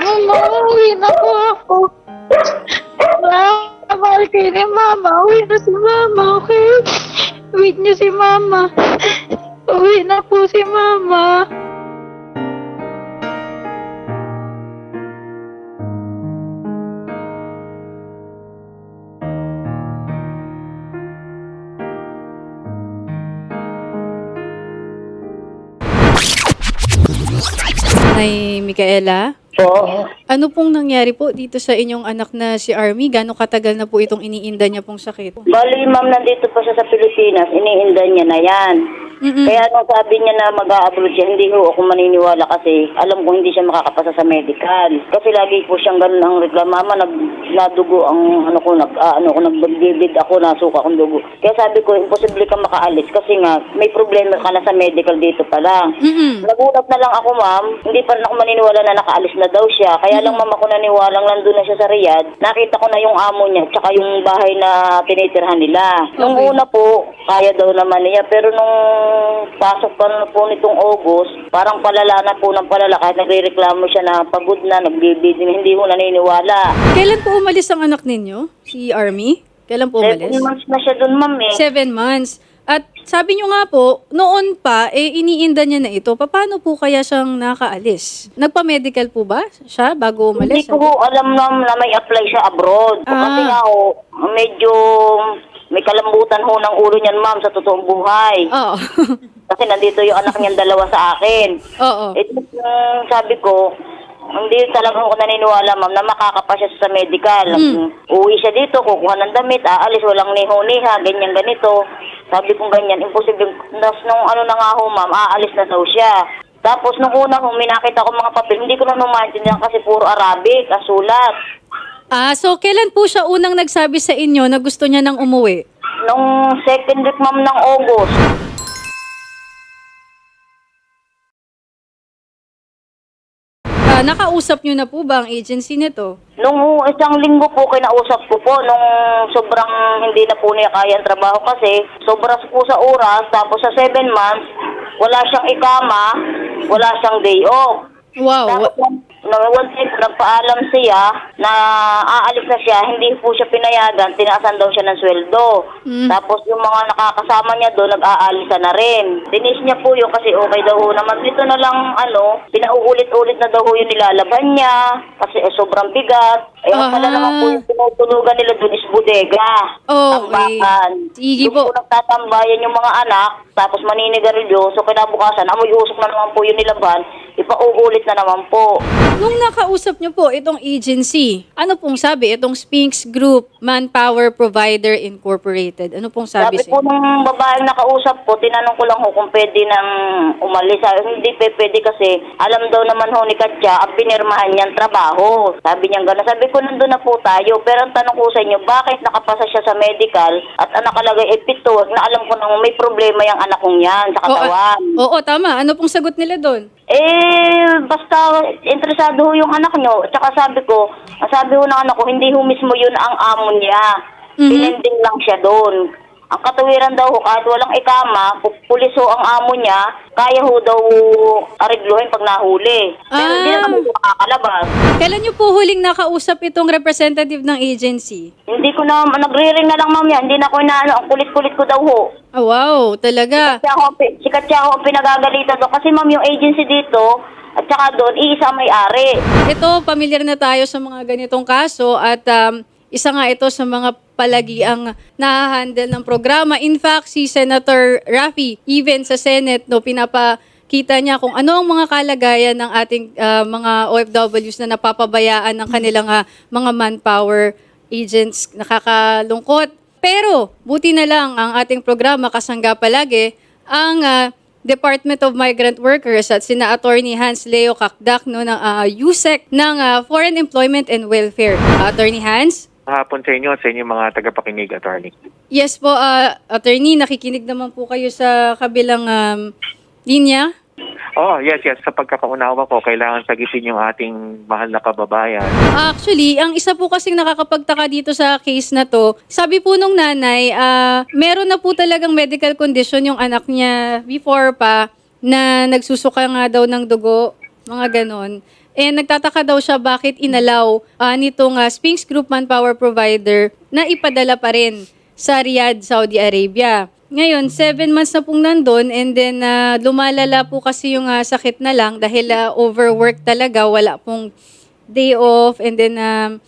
Mama, uwi na po ako. Mahal kayo ni Mama. Uwi na si Mama, okay? Wait niyo si Mama. Uwi na po si Mama. Nay Micaela, Po. ano pong nangyari po dito sa inyong anak na si Army? Gano'ng katagal na po itong iniinda niya pong sakit? Bali, ma'am, nandito pa siya sa Pilipinas. Iniinda niya na yan. Mm-mm. Kaya nung sabi niya na mag-a-abroad siya, hindi ho ako maniniwala kasi alam ko hindi siya makakapasa sa medical. Kasi lagi po siyang ganun ang reklamo. Mama, nag, nadugo ang ano ko, nag, ah, ano ko, nagbibid ako, nasuka akong dugo. Kaya sabi ko, imposible ka makaalis kasi nga, may problema ka na sa medical dito pa lang. Mm-mm. Nagulat na lang ako, ma'am. Hindi pa rin ako maniniwala na nakaalis na daw siya. Kaya lang, ma'am, ako naniwalang nandun na siya sa Riyadh. Nakita ko na yung amo niya, tsaka yung bahay na tinitirhan nila. Nung Okay. una po, kaya daw naman niya. Pero nung pasok pa na po nitong August, parang palala na po ng palala. Kahit nagre-reklamo siya na pagod na, nagbibid, hindi ko naniniwala. Kailan po umalis ang anak ninyo? Si Army? Kailan po umalis? Seven months na siya dun, ma'am, eh. Seven months. At sabi nyo nga po, noon pa, eh, iniinda niya na ito. Paano po kaya siyang nakaalis? Nagpa-medical po ba siya bago Hindi umalis? ko ho alam na, na may apply siya abroad. Ah. Kasi nga ho, medyo may kalambutan ho ng ulo niyan, ma'am, sa totoong buhay. Oo. Kasi nandito yung anak niyang dalawa sa akin. Oo. Ito yung sabi ko, hindi talaga ako naniniwala, ma'am, na makakapa siya sa medical. Hmm. Uwi siya dito, kukuha ng damit, aalis, walang niho-niha, ganyan, ganito. Sabi ko ganyan, imposible. Tapos nung ano na nga ho, ma'am, aalis na daw siya. Tapos nung una ho, minakita ko mga papel, hindi ko na maintindihan kasi puro Arabic, ang sulat. Ah, so kailan po siya unang nagsabi sa inyo na gusto niya nang umuwi? Nung second week, ma'am, ng August, Ah, nakausap niyo na po ba ang agency nito? Nung isang linggo po kinausap ko po nung sobrang hindi na po niya kaya ang trabaho kasi sobra po sa oras tapos sa seven months wala siyang ikama, wala siyang day off. Wow. Tapos no, one time nagpaalam siya na aalis na siya, hindi po siya pinayagan, tinaasan daw siya ng sweldo. Mm. Tapos yung mga nakakasama niya doon, nag-aalisa na rin. Dinis niya po yun kasi okay daw naman. Dito na lang, ano, pinauulit-ulit na daw yung nilalaban niya kasi eh, sobrang bigat. Eh, ang pala Ah. naman po yung tinutulugan nila doon is bodega. Okay. Tambakan. Sige po. po nagtatambayan yung mga anak, tapos maninigarilyo. So kinabukasan, amoy usok na naman po yung nilaban, ipauulit na naman po. Nung nakausap niyo po itong agency, ano pong sabi? Itong Sphinx Group Manpower Provider Incorporated. Ano pong sabi, Sabi sa po inyo? nung babaeng nakausap ko, tinanong ko lang ho kung pwede nang umalis. Sabi, hindi pe, pwede kasi alam daw naman ho ni Katya ang pinirmahan niyang trabaho. Sabi niya gano'n. Sabi ko, nandun na po tayo. Pero ang tanong ko sa inyo, bakit nakapasa siya sa medical at ang nakalagay ay pito na alam ko nang may problema yung anak kong yan sa Oo, ah, katawan. Oo, tama. Ano pong sagot nila doon? Eh, basta interesado ho yung anak nyo. Tsaka sabi ko, sabi ho ng anak ko, hindi ho mismo yun ang amo niya. Mhm. Pinending lang siya doon. Ang katuwiran daw ho, kahit walang ikama, pu- pulis ho ang amo niya, kaya ho daw arigluhin pag nahuli. Pero hindi Ah. naman ho makakalabas. Kailan niyo po huling nakausap itong representative ng agency? Hindi ko na, nagre-ring na lang ma'am yan. Hindi na ko inaano, ang kulit-kulit ko daw ho. Ah, wow, talaga. Siya ho, pi- si Katya ho ang pinagagalitan doon. Kasi ma'am, yung agency dito, at saka doon, iisa ang may-ari. Ito, pamilyar na tayo sa mga ganitong kaso at um, isa nga ito sa mga palagiang nahahandle ng programa. In fact, si Senator Raffy, even sa Senate, no, pinapakita niya kung ano ang mga kalagayan ng ating uh, mga OFWs na napapabayaan ng kanilang uh, mga manpower agents. Nakakalungkot. Pero, buti na lang ang ating programa kasangga palagi ang uh, Department of Migrant Workers at sina Attorney Hans Leo Kakdak no, ng uh, USEC ng uh, Foreign Employment and Welfare. Attorney Hans? Hapon sa inyo sa inyong mga tagapakinig, attorney. Yes po, uh, Attorney, nakikinig naman po kayo sa kabilang um, linya. Oh, yes, yes. Sa pagkakaunawa ko, kailangan sagitin yung ating mahal na kababayan. Actually, ang isa po kasing nakakapagtaka dito sa case na to, sabi po nung nanay, ah, meron na po talagang medical condition yung anak niya before pa na nagsusuka nga daw ng dugo, mga ganon. And nagtataka daw siya bakit inalaw ah, nitong ah, Sphinx Group Manpower Provider na ipadala pa rin sa Riyadh, Saudi Arabia. Ngayon, seven months na pong nandun and then ah, lumalala po kasi yung ah, sakit na lang dahil ah, overwork talaga, wala pong day off and then um,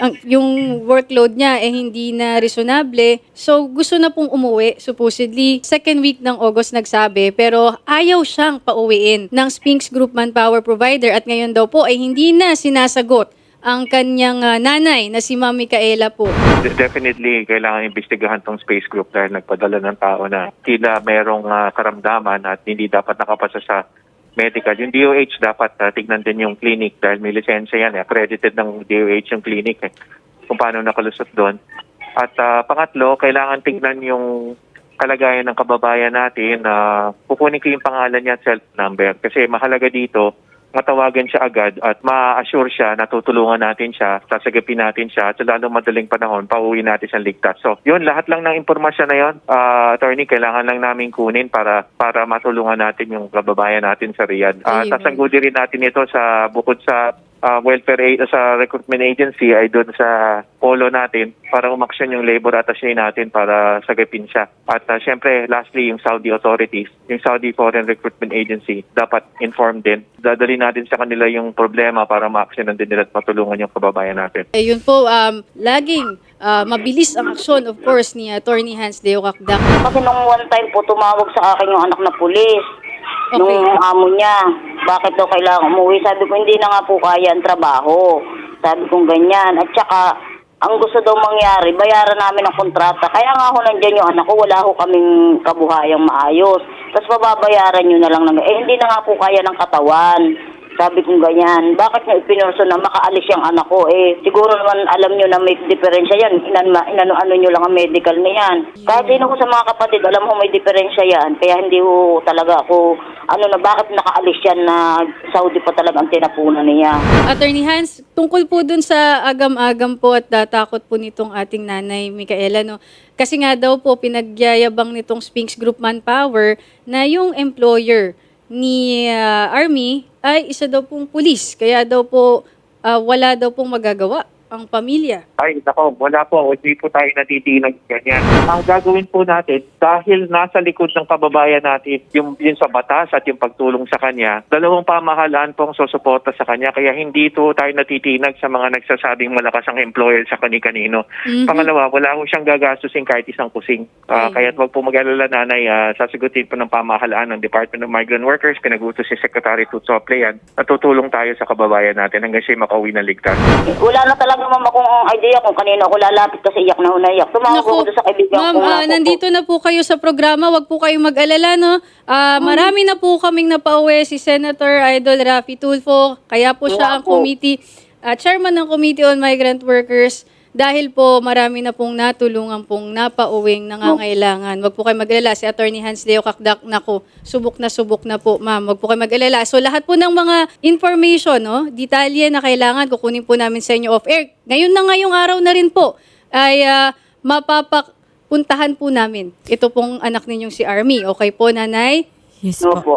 ang, yung workload niya eh hindi na reasonable. So gusto na pong umuwi supposedly. Second week ng August nagsabi pero ayaw siyang pauwiin ng Sphinx Group Manpower Provider at ngayon daw po ay hindi na sinasagot ang kanyang ah, nanay na si Ma'am Micaela po. De- Definitely, kailangan imbestigahan tong space group dahil nagpadala ng tao na tila merong ah, karamdaman at hindi dapat nakapasa sa medical. Yung DOH dapat ah, tignan din yung clinic dahil may lisensya yan. Eh. Accredited ng DOH yung clinic eh, kung paano nakalusot doon. At ah, pangatlo, kailangan tignan yung kalagayan ng kababayan natin na kukunin ko yung pangalan niya at cell number. Kasi mahalaga dito, matawagan siya agad at ma-assure siya na tutulungan natin siya, sasagapin natin siya, at sa lalong madaling panahon, pauwi natin siyang ligtas. So, yun, lahat lang ng impormasyon na yun, ah, attorney, kailangan lang namin kunin para para matulungan natin yung kababayan natin sa Riyadh. Uh, Ayun. sasangguni rin natin ito sa bukod sa ah, welfare aid, sa recruitment agency ay doon sa polo natin para umaksyon yung labor attaché natin para sagapin siya. At ah, syempre, lastly, yung Saudi authorities, yung Saudi Foreign Recruitment Agency, dapat informed din. Dadali natin sa kanila yung problema para ma-actionan din nila at matulungan yung kababayan natin. Ayun po, um, laging ah, mabilis ang aksyon of course ni Attorney Hans Leo Kakdak. Kasi nung one time po, tumawag sa akin yung anak na pulis. Okay. Nung amo niya, bakit daw kailangan umuwi? Sabi ko, hindi na nga po kaya ang trabaho. Sabi ko ganyan. At saka, ang gusto daw mangyari, bayaran namin ang kontrata. Kaya nga ho nandiyan yung anak ko, wala ho kaming kabuhayang maayos. Tapos pababayaran nyo na lang. Ng, eh, hindi na nga po kaya ng katawan. Sabi ko ganyan, bakit niya ipinurso na makaalis yung anak ko? Eh, siguro naman alam niyo na may diferensya yan. Inan, inano-ano niyo lang ang medical na yan. Kahit sino ko sa mga kapatid, alam mo may diferensya yan. Kaya hindi ho talaga ako, ano na, bakit nakaalis yan na Saudi pa talaga ang tinapunan niya. Attorney Hans, tungkol po dun sa agam-agam po at datakot po nitong ating nanay Micaela, no? Kasi nga daw po pinagyayabang nitong Sphinx Group Manpower na yung employer ni ah, Army ay isa daw pong pulis. Kaya daw po ah, wala daw pong magagawa ang pamilya. Ay, nako, wala po. Hindi po tayo natitinag ganyan. Ang gagawin po natin, dahil nasa likod ng kababayan natin, yung, yung sa batas at yung pagtulong sa kanya, dalawang pamahalaan pong susuporta sa kanya. Kaya hindi po tayo natitinag sa mga nagsasabing malakas ang employer sa kani-kanino. Mhm. Pangalawa, wala ko siyang gagastusin kahit isang kusing. Ayun. Ah, Kaya wag po mag-alala nanay, ah, sasagutin po ng pamahalaan ng Department of Migrant Workers, pinagutos si Secretary Tutso Aplayan, at tutulong tayo sa kababayan natin hanggang siya makauwi na ligtas. Wala na talaga mama kung idea kung kanino ako lalapit kasi iyak na unaiyak. Tumawag Naku, ako doon sa kaibigan ma'am, ko. ah, nandito na po kayo sa programa. Wag po kayong mag-alala, no? Ah, marami na po kaming napauwi si Senator Idol Rafi Tulfo. Kaya po siya ang Opo. committee, ah, chairman ng Committee on Migrant Workers. Dahil po marami na pong natulungan pong napauwing nangangailangan. Wag po kayong mag-alala. Si Attorney Hans Leo Kakdak, nako, subok na subok na po, ma'am. Wag po kayong mag-alala. So lahat po ng mga information, no, detalye na kailangan, kukunin po namin sa inyo off-air. Ngayon na ngayong araw na rin po, ay ah, mapapak puntahan po namin. Ito pong anak ninyong si Army. Okay po, nanay? Yes Opo. po.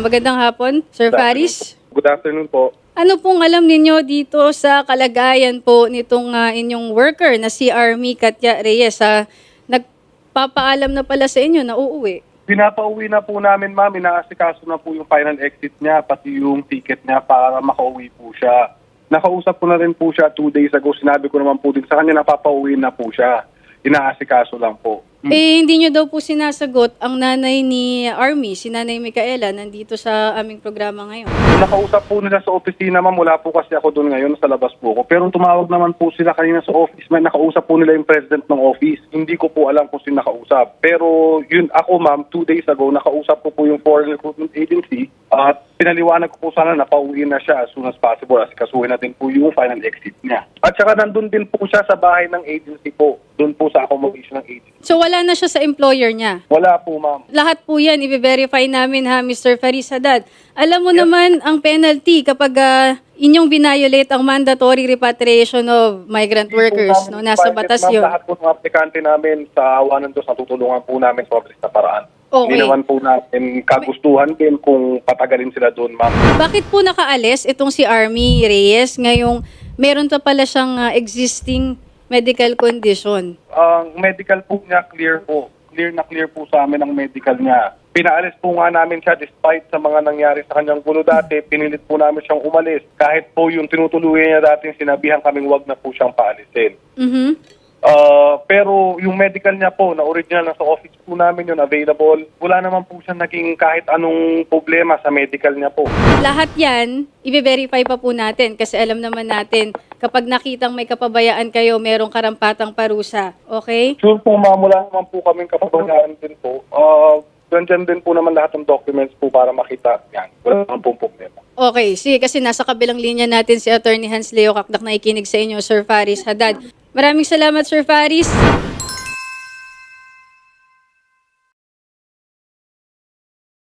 Magandang hapon, Sir Faris. Good afternoon po. Ano pong alam ninyo dito sa kalagayan po nitong ah, inyong worker na si Army Katya Reyes? Ah, nagpapaalam na pala sa inyo na uuwi. Pinapauwi na po namin, ma'am. Inaasikaso na po yung final exit niya, pati yung ticket niya para makauwi po siya. Nakausap ko na rin po siya two days ago. Sinabi ko naman po din sa kanya napapauwi na po siya. Inaasikaso lang po. Eh, hindi nyo daw po sinasagot ang nanay ni Army, si Nanay Micaela, nandito sa aming programa ngayon. Nakausap po nila sa opisina, ma'am. Wala po kasi ako doon ngayon, sa labas po ako. Pero tumawag naman po sila kanina sa office. May nakausap po nila yung president ng office. Hindi ko po alam kung sino nakausap. Pero yun, ako ma'am, two days ago, nakausap ko po yung Foreign Recruitment Agency at pinaliwanag ko po sana na pauwi na siya as soon as possible as kasuhin natin po yung final exit niya. At saka nandun din po siya sa bahay ng agency po. Doon po sa accommodation ng agency. So, wala na siya sa employer niya. Wala po, ma'am. Lahat po yan, i-verify namin ha, Mr. Faris Haddad. Alam mo naman ang penalty kapag ah, inyong binayolate ang mandatory repatriation of migrant workers. No? Nasa batas yun. Lahat po ng aplikante namin sa awa ng Diyos, natutulungan po namin sa mabilis na paraan. Okay. Hindi naman po natin kagustuhan din kung patagalin sila doon, ma'am. Bakit po nakaalis itong si Army Reyes ngayong meron pa pala siyang ah, existing medical condition? Ang medical po niya, clear po. Clear na clear po sa amin ang medical niya. Pinaalis po nga namin siya despite sa mga nangyari sa kanyang gulo dati. Pinilit po namin siyang umalis. Kahit po yung tinutuluyan niya dati, sinabihan kaming wag na po siyang paalisin. Mhm. Ah, pero yung medical niya po, na original na sa office po namin yun, available. Wala naman po siya naging kahit anong problema sa medical niya po. Lahat yan, i-verify pa po natin kasi alam naman natin kapag nakitang may kapabayaan kayo, merong karampatang parusa. Okay? Sure po, ma'am, wala naman po kaming kapabayaan din po. Uh, Nandiyan din po naman lahat ng documents po para makita yan. Wala naman po problema. Okay, sige, kasi nasa kabilang linya natin si Attorney Hans Leo Kakdak na ikinig sa inyo, Sir Faris Haddad. Maraming salamat, Sir Faris.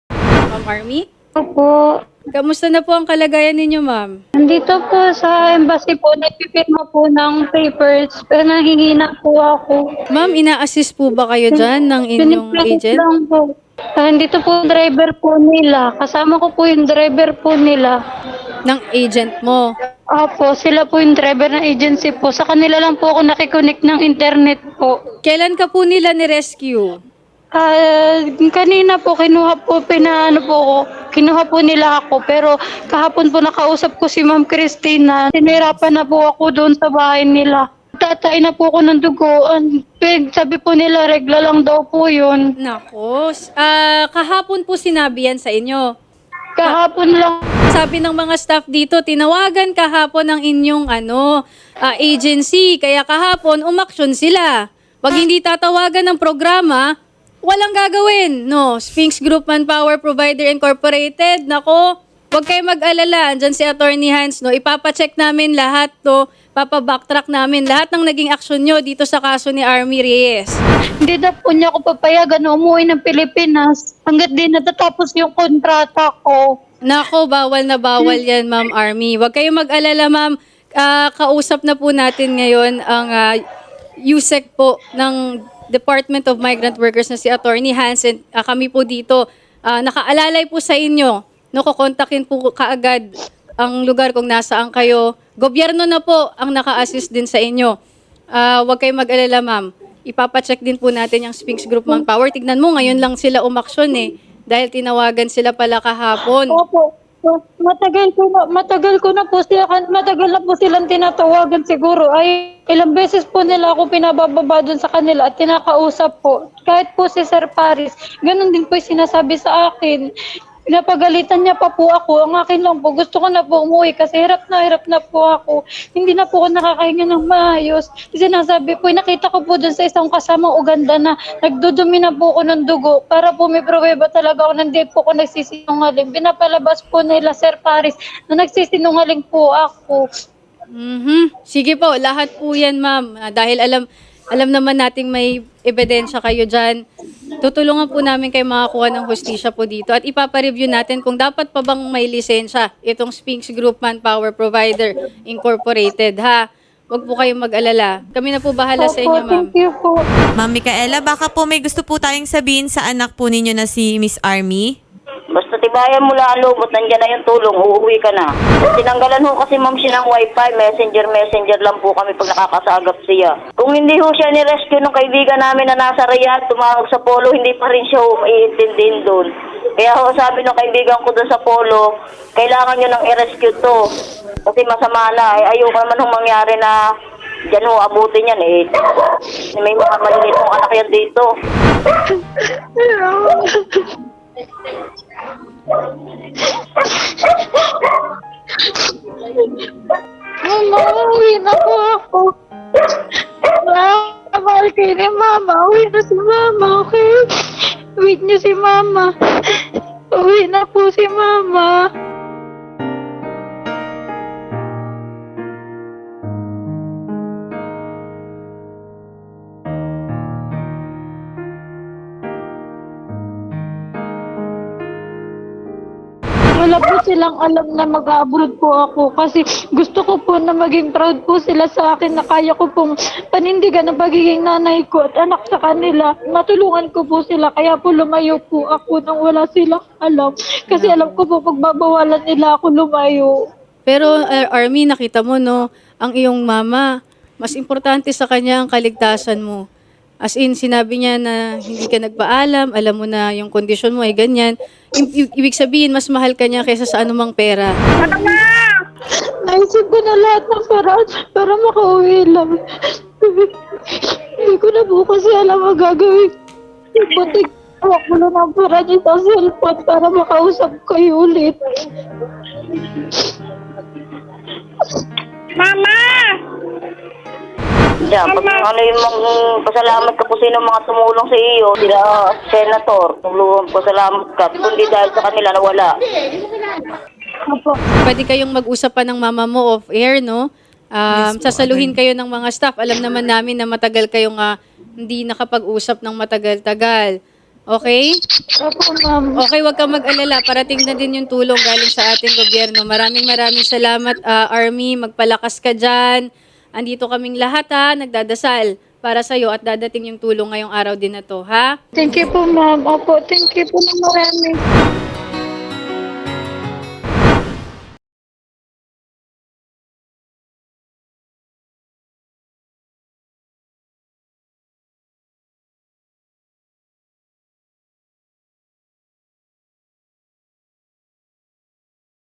Ma'am Army, Opo. kamusta na po ang kalagayan ninyo, ma'am? Nandito po sa embassy po, nagpipirma po ng papers, pero nahihina po ako. Ma'am, ina-assist po ba kayo dyan ng inyong agent? lang po. Ah, nandito po yung driver po nila. Kasama ko po yung driver po nila. Ng agent mo? Opo, sila po yung driver ng agency po. Sa kanila lang po ako nakikonnect ng internet po. Kailan ka po nila ni-rescue? Ah, kanina po kinuha po pinaano po ko. Kinuha po nila ako pero kahapon po nakausap ko si Ma'am Christina. Sinirapan na po ako doon sa bahay nila. Tatay na po ako ng dugo. Ang- pig- Sabi po nila regla lang daw po yun. Nako, s- ah, kahapon po sinabi yan sa inyo. Kahapon lang Sabi ng mga staff dito, tinawagan kahapon ng inyong ano, ah, agency. Kaya kahapon, umaksyon sila. Pag hindi tatawagan ng programa, walang gagawin. No, Sphinx Group Manpower Provider Incorporated, nako, Huwag kayo mag-alala, andyan si Attorney Hans, no? Ipapacheck namin lahat, no? Papabacktrack namin lahat ng naging aksyon nyo dito sa kaso ni Army Reyes. Hindi na po niya ako papayagan na umuwi ng Pilipinas hanggat di natatapos yung kontrata ko. Nako, bawal na bawal yan, Ma'am Army. Huwag kayong mag-alala, Ma'am. Ah, kausap na po natin ngayon ang ah, USEC po ng Department of Migrant Workers na si Attorney Hansen. Ah, kami po dito, ah, nakaalalay po sa inyo. No, kukontakin po kaagad ang lugar kung nasaan kayo. Gobyerno na po ang naka-assist din sa inyo. Ah, huwag kayong mag-alala, ma'am. Ipapacheck din po natin yung Sphinx Group Manpower. Tignan mo, ngayon lang sila umaksyon eh. Dahil tinawagan sila pala kahapon. Opo. So, matagal ko na matagal ko na po sila matagal na po silang tinatawagan siguro. Ay ilang beses po nila ako pinabababa doon sa kanila at tinakausap po. Kahit po si Sir Paris ganun din po sinasabi sa akin Pinapagalitan niya pa po ako. Ang akin lang po, gusto ko na po umuwi kasi hirap na hirap na po ako. Hindi na po ako nakakahinga ng maayos. Sinasabi po, nakita ko po dun sa isang kasamang Uganda na nagdudumi na po ako ng dugo para po may pruweba talaga ako nandito po ako nagsisinungaling. Pinapalabas po nila Sir Paris na nagsisinungaling po ako. Mhm. Sige po, lahat po yan, ma'am. Ah, dahil alam alam naman nating may ebidensya kayo dyan. Tutulungan po namin kayo makakuha ng hustisya po dito at ipapareview natin kung dapat pa bang may lisensya itong Sphinx Group Manpower Provider Incorporated, ha? Huwag po kayong mag-alala. Kami na po bahala sa inyo, ma'am. thank you po. Ma'am Micaela, baka po may gusto po tayong sabihin sa anak po ninyo na si Miss Army? Basta tibayan mo lang ang loob at nandyan na yung tulong, uuwi ka na. Tinanggalan ho kasi ma'am siya ng wifi, messenger, messenger lang po kami pag nakakasagap siya. Kung hindi ho siya ni-rescue ng kaibigan namin na nasa Riyadh, tumawag sa Polo, hindi pa rin siya maiintindihin doon. Kaya ho sabi ng kaibigan ko doon sa Polo, kailangan nyo nang i-rescue to. Kasi masama na, eh, ayoko naman hong mangyari na Diyan ho, abutin yan eh. May mga maliit kong anak yan dito. Mama, uwi na po ako. Mama, mahal kayo ni Mama. Uwi na si Mama, okay? Wait niyo si Mama. Uwi na po si Mama. Wala po silang alam na mag-abroad po ako kasi gusto ko po na maging proud po sila sa akin na kaya ko pong panindigan ang pagiging nanay ko at anak sa kanila. Matulungan ko po sila kaya po lumayo po ako nang wala silang alam. Kasi alam ko po pagbabawalan nila ako lumayo. Pero uh, Army, nakita mo no, ang iyong mama, mas importante sa kanya ang kaligtasan mo. As in, sinabi niya na hindi ka nagpaalam, alam mo na yung kondisyon mo ay ganyan. I- i- ibig sabihin, mas mahal ka niya kaysa sa anumang pera. Naisip ko na lahat ng paraan para makauwi lang. Hindi ko na po kasi alam ang gagawin. Butik hawak ko lang ang paraan niya sa cellphone para makausap kayo ulit. Diyan, pag ano yung mga pasalamat ka po sino mga tumulong sa iyo, sila senator, tulungan pasalamat ka. Kundi dahil sa kanila nawala. Apo. Pwede kayong mag-usap pa ng mama mo off-air, no? Um, sasaluhin kayo ng mga staff. Alam naman namin na matagal kayong ah, hindi nakapag-usap ng matagal-tagal. Okay? Apo, ma'am. Okay, wag kang mag-alala. Parating na din yung tulong galing sa ating gobyerno. Maraming maraming salamat, ah, Army. Magpalakas ka dyan. Andito kaming lahat, ha. Nagdadasal para sa'yo at dadating yung tulong ngayong araw din na to, ha? Thank you po, ma'am. Opo, thank you po marami.